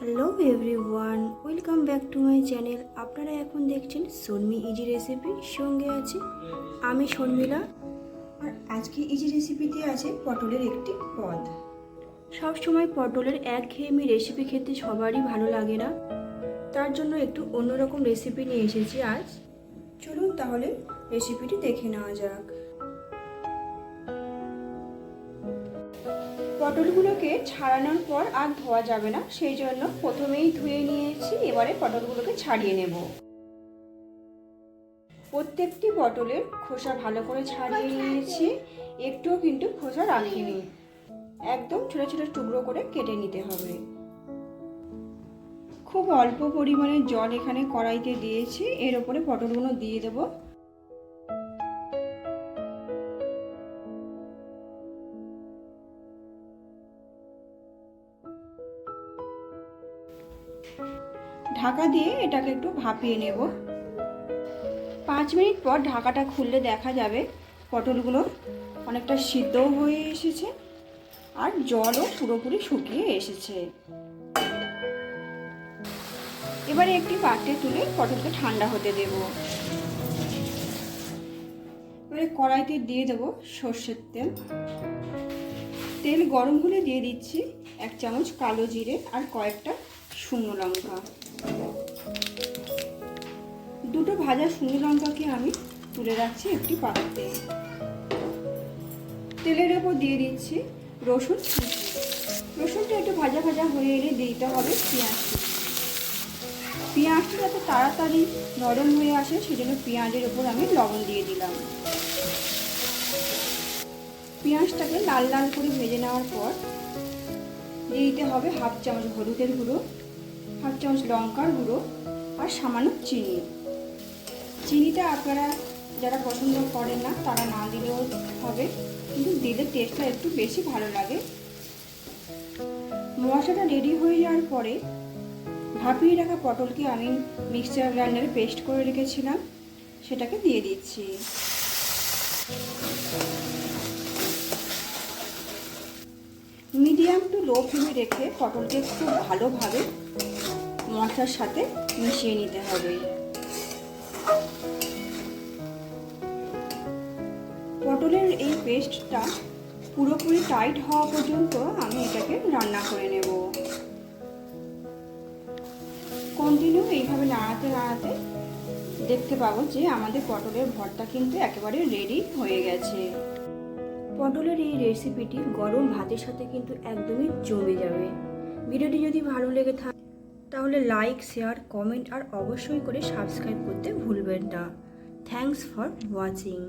Hello everyone, welcome back to my channel. আপনারা এখন দেখছেন শর্মি ইজি রেসিপি। সঙ্গে আছে আমি শর্মিলা। আর আজকে ইজি রেসিপিতে আছে পটলের একটি পদ। সব সময় পটলের একঘেয়েমি রেসিপি খেতে সবারই ভালো লাগে না। তার জন্য একটু অন্যরকম রেসিপি নিয়ে এসেছি আজ। চলুন তাহলে রেসিপিটি দেখে নেওয়া যাক। পটলগুলোকে ছাড়ানোর পর আর ধোয়া যাবে না, সেই জন্য প্রথমেই ধুয়ে নিয়েছি, এবারে পটলগুলোকে ছাড়িয়ে নেব। প্রত্যেকটি পটলের খোসা ভালো করে ছাড়িয়ে নিয়েছি, একটুও কিন্তু খোসা রাখিনি। একদম ছোটো ছোটো টুকরো করে কেটে নিতে হবে। খুব অল্প পরিমাণে জল এখানে কড়াইতে দিয়েছি, এর ওপরে পটলগুলো দিয়ে দেবো। ঢাকা দিয়ে এটাকে একটু ভাপিয়ে নেব। পাঁচ মিনিট পর ঢাকাটা খুললে দেখা যাবে পটলগুলো অনেকটা সিদ্ধও হয়ে এসেছে আর জলও পুরোপুরি শুকিয়ে এসেছে। এবারে একটি পাত্রে তুলে পটলকে ঠান্ডা হতে দেব। এবারে কড়াইতে দিয়ে দেবো সর্ষের তেল। তেল গরম হলে দিয়ে দিচ্ছি এক চামচ কালো জিরে আর কয়েকটা শুকনো লঙ্কা। দুটো ভাজা শুকনো লঙ্কাকে আমি তুলে রাখছি একটি পাত্রে। তেলের ওপর দিয়ে দিচ্ছি রসুন রসুনটা একটু ভাজা ভাজা হয়ে এলে দিতে হবে পেঁয়াজ কুচি পেঁয়াজটা যাতে তাড়াতাড়ি নরম হয়ে আসে, সেজন্য পেঁয়াজের ওপর আমি লবণ দিয়ে দিলাম। পেঁয়াজটাকে লাল লাল করে ভেজে নেওয়ার পর দিয়ে দিতে হবে হাফ চামচ হলুদের গুঁড়ো। হাফ চামচ লঙ্কার গুঁড়ো আর সামান্য চিনি। চিনিটা আপনারা যারা পছন্দ করেন না, তারা না দিলেও হবে, কিন্তু দিলে টেস্টটা একটু বেশি ভালো লাগে। মশলাটা রেডি হয়ে যাওয়ার পরে ভাপিয়ে রাখা পটলকে আমি মিক্সচার গ্রাইন্ডারে পেস্ট করে রেখেছিলাম, সেটাকে দিয়ে দিচ্ছি। মিডিয়াম টু লো ফ্লেমে রেখে পটলকে খুব ভালোভাবে মশলার সাথে মিশিয়ে নিতে হবে। পটলের এই পেস্টটা পুরোপুরি টাইট হওয়া পর্যন্ত আমি এটাকে রান্না করে নেব। কন্টিনিউ এইভাবে নাড়াতে নাড়াতে দেখতে পাবো যে আমাদের পটলের ভর্তা কিন্তু একেবারে রেডি হয়ে গেছে। পটলের এই রেসিপিটি গরম ভাতের সাথে কিন্তু একদমই জমে যাবে। ভিডিওটি যদি ভালো লেগে থাকে তাহলে লাইক শেয়ার কমেন্ট আর অবশ্যই করে সাবস্ক্রাইব করতে ভুলবেন না। Thanks for watching